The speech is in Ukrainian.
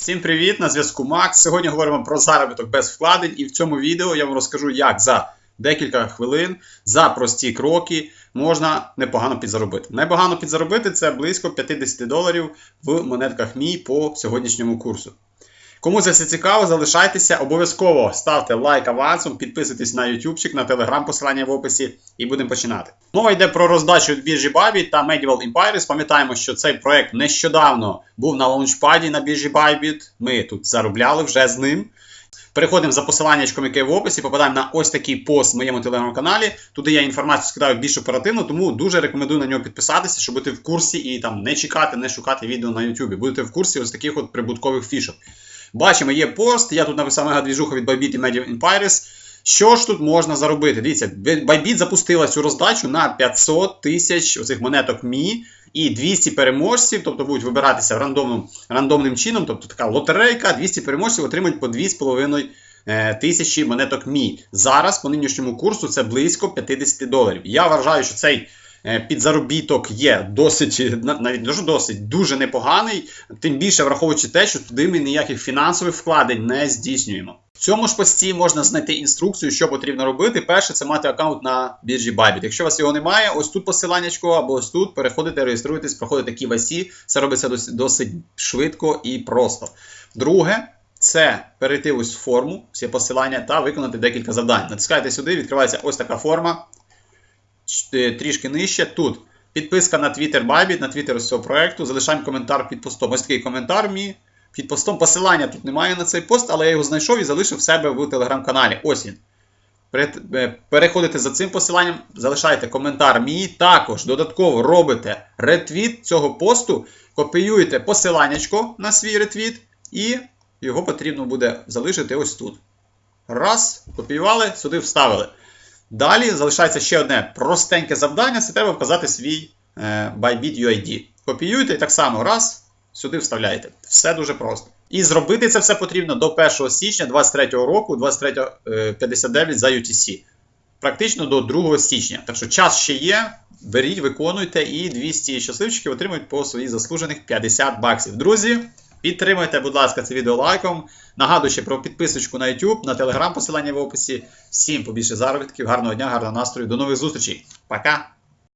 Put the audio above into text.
Всім привіт! На зв'язку Макс. Сьогодні говоримо про заробіток без вкладень, і в цьому відео я вам розкажу, як за декілька хвилин, за прості кроки можна непогано підзаробити. Непогано підзаробити це близько 50 доларів в монетках Мі по сьогоднішньому курсу. Кому це все цікаво, залишайтеся. Обов'язково ставте лайк авансом, підписуйтесь на YouTube, на Telegram, посилання в описі, і будемо починати. Мова йде про роздачу від біржі Bybit та Medieval Empires. Пам'ятаємо, що цей проект нещодавно був на лаунчпаді на біржі Bybit. Ми тут заробляли вже з ним. Переходимо за посиланнячком, яке в описі, попадаємо на ось такий пост в моєму телеграм-каналі. Туди я інформацію скидаю більш оперативно, тому дуже рекомендую на нього підписатися, щоб бути в курсі і там не чекати, не шукати відео на YouTube. Будете в курсі ось таких от прибуткових фішок. Бачимо, є пост. Я тут написав мега двіжуха від Bybit і Media Empires. Що ж тут можна заробити? Дивіться, Bybit запустила цю роздачу на 500 тисяч оцих монеток Мі і 200 переможців, тобто будуть вибиратися рандомним, рандомним чином, тобто така лотерейка, 200 переможців отримають по 2,5 е, тисячі монеток Мі. Зараз по нинішньому курсу це близько 50 доларів. Я вважаю, що цей. Е, Підзаробіток є досить, навіть дуже досить дуже непоганий, тим більше враховуючи те, що туди ми ніяких фінансових вкладень не здійснюємо. В цьому ж пості можна знайти інструкцію, що потрібно робити. Перше, це мати аккаунт на біржі Bybit. Якщо у вас його немає, ось тут посиланнячко або ось тут переходите, реєструєтесь, проходите KYC. Це робиться досить, досить швидко і просто. Друге, це перейти ось в форму, всі посилання та виконати декілька завдань. Натискаєте сюди, відкривається ось така форма. Трішки нижче. Тут підписка на Twitter Bybit, на Twitter з цього проекту. Залишаємо коментар під постом. Ось такий коментар мій. Під постом посилання тут немає на цей пост, але я його знайшов і залишив в себе в телеграм-каналі. Ось він. Е, Переходите за цим посиланням, залишаєте коментар мій. Також додатково робите ретвіт цього посту, копіюєте посиланнячко на свій ретвіт, і його потрібно буде залишити ось тут. Раз, копіювали, сюди вставили. Далі залишається ще одне простеньке завдання це треба вказати свій е, Bybit UID. Копіюєте і так само раз, сюди вставляєте. Все дуже просто. І зробити це все потрібно до 1 січня 2023 року, 23.59 за UTC. Практично до 2 січня. Так що час ще є. Беріть, виконуйте, і 200 щасливчиків отримують по своїх заслужених 50 баксів. Друзі, підтримуйте, будь ласка, це відео лайком. Нагадую ще про підписочку на YouTube, на Telegram посилання в описі. Всім побільше заробітків, гарного дня, гарного настрою. До нових зустрічей. Пока!